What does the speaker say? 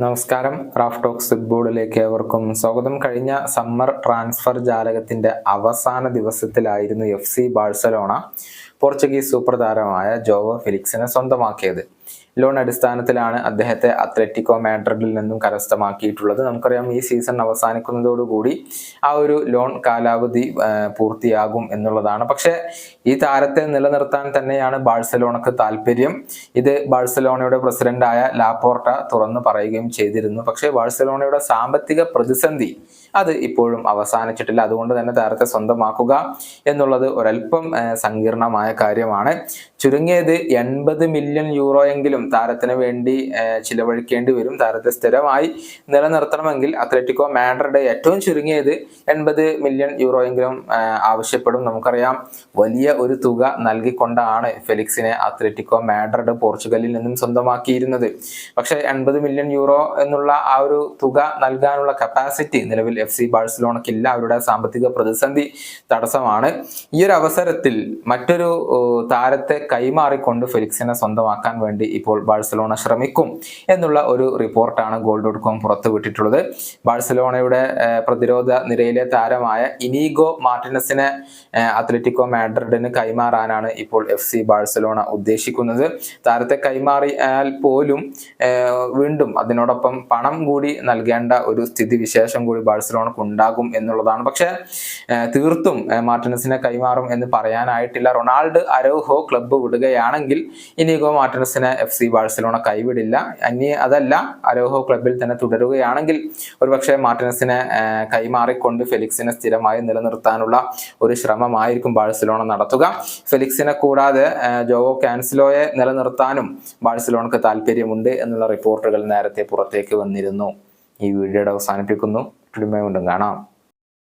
നമസ്കാരം. Raf talks ഫുട്ബോളിലേക്ക് ഏവർക്കും സ്വാഗതം. കഴിഞ്ഞ സമ്മർ ട്രാൻസ്ഫർ ജാലകത്തിന്റെ അവസാന ദിവസത്തിലായിരുന്നു F C Barcelona. Portuguese super താരമായ ജോവോ ഫിലിക്സിനെ സ്വന്തമാക്കിയത്. ലോൺ അടിസ്ഥാനത്തിലാണ് അദ്ദേഹത്തെ അത്ലറ്റിക്കോ മാഡ്രിഡിൽ നിന്നും കരസ്ഥമാക്കിയിട്ടുള്ളത്. നമുക്കറിയാം ഈ സീസൺ അവസാനിക്കുന്നതോടുകൂടി ആ ഒരു ലോൺ കാലാവധി പൂർത്തിയാകും എന്നുള്ളതാണ്. പക്ഷേ ഈ താരത്തെ നിലനിർത്താൻ തന്നെയാണ് ബാഴ്സലോണക്ക് താല്പര്യം. ഇത് ബാഴ്സലോണയുടെ പ്രസിഡന്റായ ലാപ്പോർട്ട തുറന്നു പറയുകയും ചെയ്തിരുന്നു. പക്ഷേ ബാഴ്സലോണയുടെ സാമ്പത്തിക പ്രതിസന്ധി അത് ഇപ്പോഴും അവസാനിച്ചിട്ടില്ല. അതുകൊണ്ട് തന്നെ താരത്തെ സ്വന്തമാക്കുക എന്നുള്ളത് ഒരല്പം ആ, സങ്കീർണമായ കാര്യമാണ്. ചുരുങ്ങിയത് എൺപത് മില്യൺ യൂറോ എങ്കിലും താരത്തിന് വേണ്ടി ചിലവഴിക്കേണ്ടി വരും. താരത്തെ സ്ഥിരമായി നിലനിർത്തണമെങ്കിൽ അത്ലറ്റിക്കോ മാഡ്രിഡ് ഏറ്റവും ചുരുങ്ങിയത് എൺപത് മില്യൺ യൂറോയെങ്കിലും ആവശ്യപ്പെടും. നമുക്കറിയാം വലിയ ഒരു തുക നൽകിക്കൊണ്ടാണ് ഫെലിക്സിനെ അത്ലറ്റിക്കോ മാഡ്രിഡ് പോർച്ചുഗലിൽ നിന്നും സ്വന്തമാക്കിയിരുന്നത്. പക്ഷേ എൺപത് മില്യൺ യൂറോ എന്നുള്ള ആ ഒരു തുക നൽകാനുള്ള കപ്പാസിറ്റി നിലവിൽ എഫ് സി ബാഴ്സലോണക്കില്ല. അവരുടെ സാമ്പത്തിക പ്രതിസന്ധി തടസ്സമാണ്. ഈ ഒരു അവസരത്തിൽ മറ്റൊരു താരത്തെ കൈമാറിക്കൊണ്ട് ഫെലിക്സിനെ സ്വന്തമാക്കാൻ വേണ്ടി ഇപ്പോൾ ബാഴ്സലോണ ശ്രമിക്കും എന്നുള്ള ഒരു റിപ്പോർട്ടാണ് ഗോൾ ഡോട്ട് കോം പുറത്തുവിട്ടിട്ടുള്ളത്. ബാഴ്സലോണയുടെ പ്രതിരോധ നിരയിലെ താരമായ ഇനീഗോ മാർട്ടിനസിനെ അത്ലറ്റിക്കോ മാഡ്രിഡിന് കൈമാറാനാണ് ഇപ്പോൾ എഫ് സി ബാഴ്സലോണ ഉദ്ദേശിക്കുന്നത്. താരത്തെ കൈമാറിയാൽ പോലും വീണ്ടും അതിനോടൊപ്പം പണം കൂടി നൽകേണ്ട ഒരു സ്ഥിതി വിശേഷം കൂടി ബാഴ്സലോണക്ക് ഉണ്ടാകും എന്നുള്ളതാണ്. പക്ഷേ തീർത്തും മാർട്ടിനസിനെ കൈമാറും എന്ന് പറയാനായിട്ടില്ല. റൊണാൾഡ് അരോഹോ ക്ലബ്ബ് വിടുകയാണെങ്കിൽ ഇനിഗോ മാർട്ടിനസിനെ എഫ് സി ബാഴ്സലോണ കൈവിടില്ല. അനി അതല്ല അരോഹോ ക്ലബിൽ തന്നെ തുടരുകയാണെങ്കിൽ ഒരുപക്ഷെ മാർട്ടിനസിനെ കൈമാറിക്കൊണ്ട് ഫെലിക്സിനെ സ്ഥിരമായി നിലനിർത്താനുള്ള ഒരു ശ്രമമായിരിക്കും ബാഴ്സലോണ നടത്തുക. ഫെലിക്സിനെ കൂടാതെ ജോവോ കാൻസിലോയെ നിലനിർത്താനും ബാഴ്സലോണക്ക് താല്പര്യമുണ്ട് എന്നുള്ള റിപ്പോർട്ടുകൾ നേരത്തെ പുറത്തേക്ക് വന്നിരുന്നു. ഈ വീഡിയോയുടെ അവസാനിപ്പിക്കുന്നു. കാണാം.